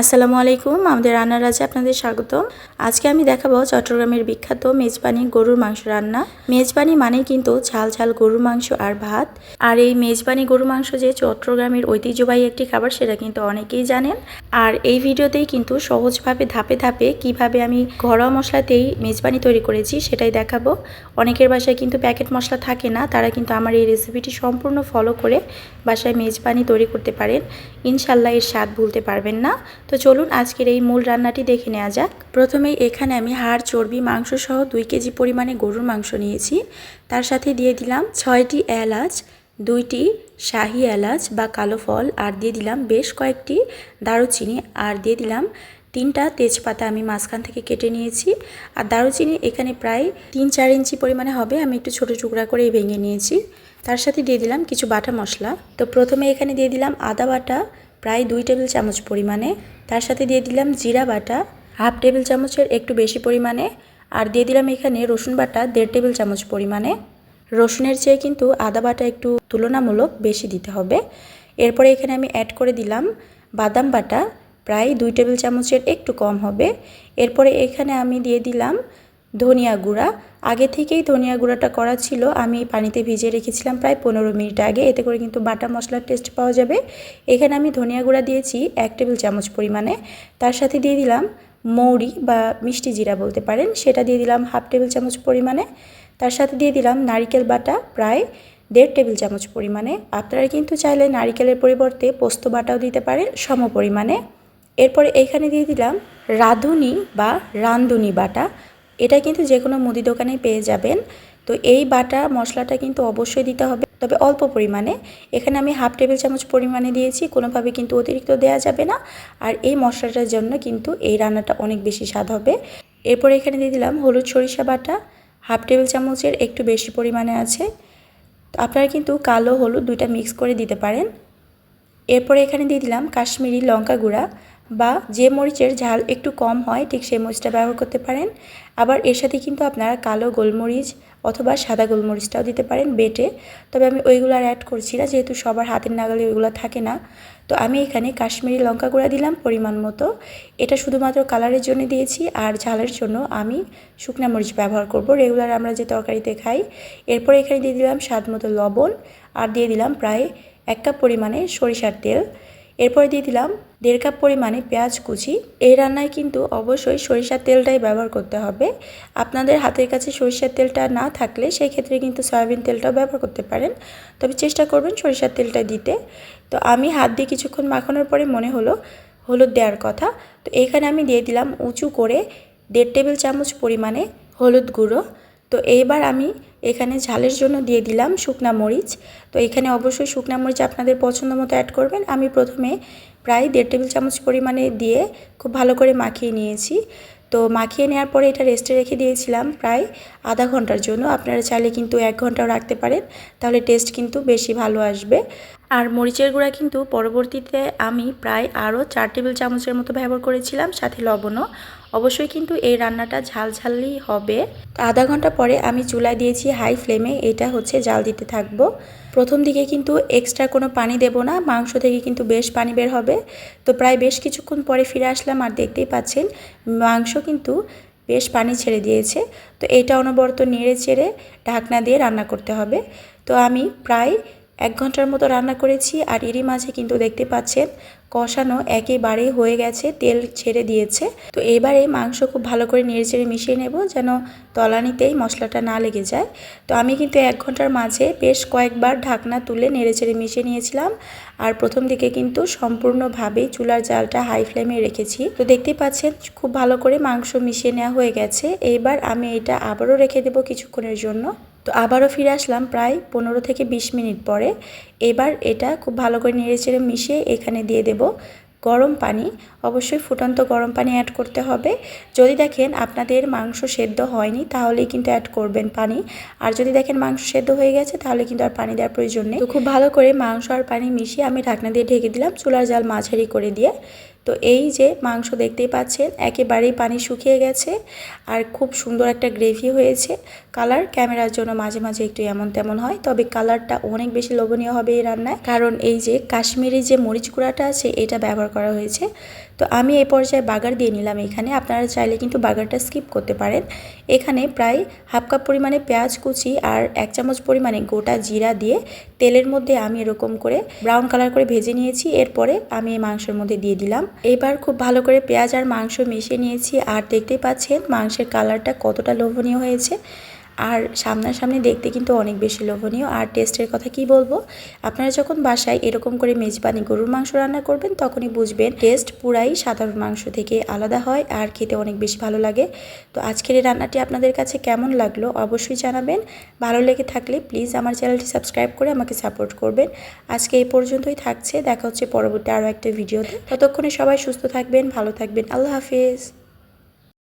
আসসালামু আলাইকুম, আমাদের রান্নার রাজে আপনাদের স্বাগতম। আজকে আমি দেখাবো চট্টগ্রামের বিখ্যাত মেজবানি গরুর মাংস রান্না। মেজবানি মানে কিন্তু ঝাল ঝাল গরুর মাংস আর ভাত। আর এই মেজবানি গরুর মাংস যে চট্টগ্রামের ঐতিহ্যবাহী একটি খাবার, সেটা কিন্তু অনেকেই জানেন। আর এই ভিডিওতেই কিন্তু সহজভাবে ধাপে ধাপে কীভাবে আমি ঘরোয়া মশলাতেই মেজবানি তৈরি করেছি, সেটাই দেখাবো। অনেকের বাসায় কিন্তু প্যাকেট মশলা থাকে না, তারা কিন্তু আমার এই রেসিপিটি সম্পূর্ণ ফলো করে বাসায় মেজবানি তৈরি করতে পারেন। ইনশাল্লাহ এর স্বাদ ভুলতে পারবেন না। তো চলুন আজকের এই মূল রান্নাটি দেখে নেওয়া যাক। প্রথমেই এখানে আমি হাড়, চর্বি মাংস সহ দুই কেজি পরিমাণে গরুর মাংস নিয়েছি। তার সাথে দিয়ে দিলাম ছয়টি এলাচ, দুইটি শাহি এলাচ বা কালো ফল, আর দিয়ে দিলাম বেশ কয়েকটি দারুচিনি, আর দিয়ে দিলাম তিনটা তেজপাতা আমি মাঝখান থেকে কেটে নিয়েছি। আর দারুচিনি এখানে প্রায় তিন চার ইঞ্চি পরিমাণে হবে, আমি একটু ছোটো টুকরা করে ভেঙে নিয়েছি। তার সাথে দিয়ে দিলাম কিছু বাটা মশলা। তো প্রথমে এখানে দিয়ে দিলাম আদা বাটা প্রায় দুই টেবিল চামচ পরিমাণে। তার সাথে দিয়ে দিলাম জিরা বাটা, হাফ টেবিল চামচের একটু বেশি পরিমাণে আর দিয়ে দিলাম এখানে রসুন বাটা দেড় টেবিল চামচ পরিমাণে। রসুনের চেয়ে কিন্তু আদা বাটা একটু তুলনামূলক বেশি দিতে হবে। এরপরে এখানে আমি অ্যাড করে দিলাম বাদাম বাটা, প্রায় দুই টেবিল চামচের একটু কম হবে। এরপরে এখানে আমি দিয়ে দিলাম ধনিয়া গুঁড়া। আগে থেকেই ধনিয়া গুঁড়াটা করা ছিল। আমি পানিতে ভিজিয়ে রেখেছিলাম প্রায় পনেরো মিনিট আগে। এতে করে কিন্তু বাটা মশলার টেস্ট পাওয়া যাবে। এখানে আমি ধনিয়া গুঁড়া দিয়েছি এক টেবিল চামচ পরিমাণে। তার সাথে দিয়ে দিলাম মৌরি বা মিষ্টি জিরা বলতে পারেন। সেটা দিয়ে দিলাম হাফ টেবিল চামচ পরিমাণে। তার সাথে দিয়ে দিলাম নারিকেল বাটা প্রায় দেড় টেবিল চামচ পরিমাণে। আপনারা কিন্তু চাইলে নারিকেলের পরিবর্তে পোস্ত বাটাও দিতে পারেন সম পরিমাণে। এরপরে এইখানে দিয়ে দিলাম রাঁধুনি বা রান্ধুনি বাটা। এটা কিন্তু যে কোনো মুদি দোকানেই পেয়ে যাবেন। তো এই বাটা, মশলাটা কিন্তু অবশ্যই দিতে হবে। তবে অল্প পরিমাণে। এখানে আমি হাফ টেবিল চামচ পরিমাণে দিয়েছি। কোনোভাবে কিন্তু অতিরিক্ত দেওয়া যাবে না। আর এই মশলাটার জন্য কিন্তু এই রান্নাটা অনেক বেশি স্বাদ হবে। এরপর এখানে দিয়ে দিলাম হলুদ সরিষা বাটা। হাফ টেবিল চামচের একটু বেশি পরিমাণে আছে। আপনারা কিন্তু কালো, হলুদ দুইটা মিক্স করে দিতে পারেন। এরপরে এখানে দিয়ে দিলাম কাশ্মীরি লঙ্কা গুঁড়া। বা যে মরিচের ঝাল একটু কম হয়, ঠিক সেই মরিচটা ব্যবহার করতে পারেন। আবার এর সাথে কিন্তু আপনারা কালো গোলমরিচ অথবা সাদা গোলমরিচটাও দিতে পারেন বেটে। তবে আমি ওইগুলো আর অ্যাড করছি না, যেহেতু সবার হাতের নাগালে ওইগুলো থাকে না। তো আমি এখানে কাশ্মীরি লঙ্কা গুঁড়া দিলাম পরিমাণ মতো। এটা শুধুমাত্র কালারের জন্য দিয়েছি, আর ঝালের জন্য আমি শুকনা মরিচ ব্যবহার করব। রেগুলার আমরা যে তরকারিতে খাই, এরপর এখানে দিয়ে দিলাম স্বাদ মতো লবণ, আর দিয়ে দিলাম প্রায় এক কাপ পরিমাণে সরিষার তেল। এরপরে দিয়ে দিলাম দেড় কাপ পরিমাণে পেঁয়াজ কুচি। এই রান্নায় কিন্তু অবশ্যই সরিষার তেলটাই ব্যবহার করতে হবে। আপনাদের হাতের কাছে সরিষার তেলটা না থাকলে সেই ক্ষেত্রে কিন্তু সয়াবিন তেলটাও ব্যবহার করতে পারেন। তবে চেষ্টা করবেন সরিষার তেলটা দিতে। তো আমি হাত দিয়ে কিছুক্ষণ মাখানোর পরে মনে হলো, হলুদ দেওয়ার কথা। তো এখানে আমি দিয়ে দিলাম উঁচু করে দেড় টেবিল চামচ পরিমাণে হলুদ গুঁড়ো। তো এইবার আমি এখানে ঝালের জন্য দিয়ে দিলাম শুকনা মরিচ। তো এখানে অবশ্যই শুকনা মরিচ আপনাদের পছন্দ মতো অ্যাড করবেন। আমি প্রথমে প্রায় দেড় টেবিল চামচ পরিমাণে দিয়ে খুব ভালো করে মাখিয়ে নিয়েছি। তো মাখিয়ে নেওয়ার পরে এটা রেস্টে রেখে দিয়েছিলাম প্রায় আধা ঘণ্টার জন্য। আপনারা চাইলে কিন্তু এক ঘন্টাও রাখতে পারেন, তাহলে টেস্ট কিন্তু বেশি ভালো আসবে। আর মরিচের গুঁড়া কিন্তু পরবর্তীতে আমি প্রায় আরও চার টেবিল চামচের মতো ব্যবহার করেছিলাম, সাথে লবণও। অবশ্যই কিন্তু এই রান্নাটা ঝাল ঝালই হবে। তো আধা ঘণ্টা পরে আমি চুলায় দিয়েছি হাই ফ্লেমে এটা হচ্ছে জাল দিতে থাকব। প্রথম দিকে কিন্তু এক্সট্রা কোনো পানি দেব না, মাংস থেকে কিন্তু বেশ পানি বের হবে। তো প্রায় বেশ কিছুক্ষণ পরে ফিরে আসলাম আর দেখতেই পাচ্ছেন, মাংস কিন্তু বেশ পানি ছেড়ে দিয়েছে। তো এটা অনবরত নেড়ে চেড়ে ঢাকনা দিয়ে রান্না করতে হবে। তো আমি প্রায় এক ঘণ্টার মতো রান্না করেছি আর এরই মাঝে কিন্তু দেখতে পাচ্ছেন কষানো একেবারেই হয়ে গেছে, তেল ছেড়ে দিয়েছে। তো এবারে মাংস খুব ভালো করে নেড়ে চেড়ে মিশিয়ে নেব যেন তলানিতেই মশলাটা না লেগে যায়। তো আমি কিন্তু এক ঘণ্টার মাঝে বেশ কয়েকবার ঢাকনা তুলে নেড়ে চেড়ে মিশিয়ে নিয়েছিলাম আর প্রথম দিকে কিন্তু সম্পূর্ণভাবেই চুলার জালটা হাই ফ্লেমে রেখেছি। তো দেখতে পাচ্ছেন খুব ভালো করে মাংস মিশিয়ে নেওয়া হয়ে গেছে। এইবার আমি এটা আবারও রেখে দেবো কিছুক্ষণের জন্য। তো আবারও ফিরে আসলাম প্রায় পনেরো থেকে বিশ মিনিট পরে। এবার এটা খুব ভালো করে নেড়ে চেড়ে মিশিয়ে এখানে দিয়ে দেব গরম পানি। অবশ্যই ফুটন্ত গরম পানি অ্যাড করতে হবে। যদি দেখেন আপনাদের মাংস সেদ্ধ হয়নি, তাহলেই কিন্তু অ্যাড করবেন পানি। আর যদি দেখেন মাংস সেদ্ধ হয়ে গেছে, তাহলে কিন্তু আর পানি দেওয়ার প্রয়োজন নেই। খুব ভালো করে মাংস আর পানি মিশিয়ে আমি ঢাকনা দিয়ে ঢেকে দিলাম চুলার জাল মাঝারি করে দিয়ে। তো এই যে মাংস দেখতেই পাচ্ছেন, একেবারেই পানি শুকিয়ে গেছে আর খুব সুন্দর একটা গ্রেভি হয়েছে। কালার ক্যামেরার জন্য মাঝে মাঝে একটু এমন তেমন হয়, তবে কালারটা অনেক বেশি লোভনীয় হবে এই রান্নায়। কারণ এই যে কাশ্মীরি যে মরিচ গুঁড়াটা আছে, এটা ব্যবহার করা হয়েছে। তো আমি এই পর্যায়ে বাগার দিয়ে নিলাম এখানে, আপনারা চাইলে কিন্তু বাগারটা স্কিপ করতে পারেন। এখানে প্রায় হাফ কাপ পরিমাণে পেঁয়াজ কুচি আর এক চামচ পরিমাণে গোটা জিরা দিয়ে তেলের মধ্যে আমি এরকম করে ব্রাউন কালার করে ভেজে নিয়েছি। এরপরে আমি এই মাংসের মধ্যে দিয়ে দিলাম এবার খুব ভালো করে পেঁয়াজ আর মাংস মিশিয়ে নিয়েছি আর দেখতেই পাচ্ছেন মাংসের কালারটা কতটা লোভনীয় হয়েছে। আর সামনাসামনি দেখতে কিন্তু অনেক বেশি লোভনীয়। আর টেস্টের কথা কি বলব? আপনারা যখন বাসায় এরকম করে মেজবানি গরুর মাংস রান্না করবেন, তখনই বুঝবেন টেস্ট পুরাই সাধারণ মাংস থেকে আলাদা হয় আর খেতে অনেক বেশি ভালো লাগে। তো আজকের এই রান্নাটি আপনাদের কাছে কেমন লাগল অবশ্যই জানাবেন। ভালো লেগে থাকলে প্লিজ আমার চ্যানেলটি সাবস্ক্রাইব করে আমাকে সাপোর্ট করবেন। আজকে এই পর্যন্তই থাকছে, দেখা হচ্ছে পরবর্তী আরও একটা ভিডিওতে। ততক্ষণে সবাই সুস্থ থাকবেন, ভালো থাকবেন। আল্লাহ হাফিজ।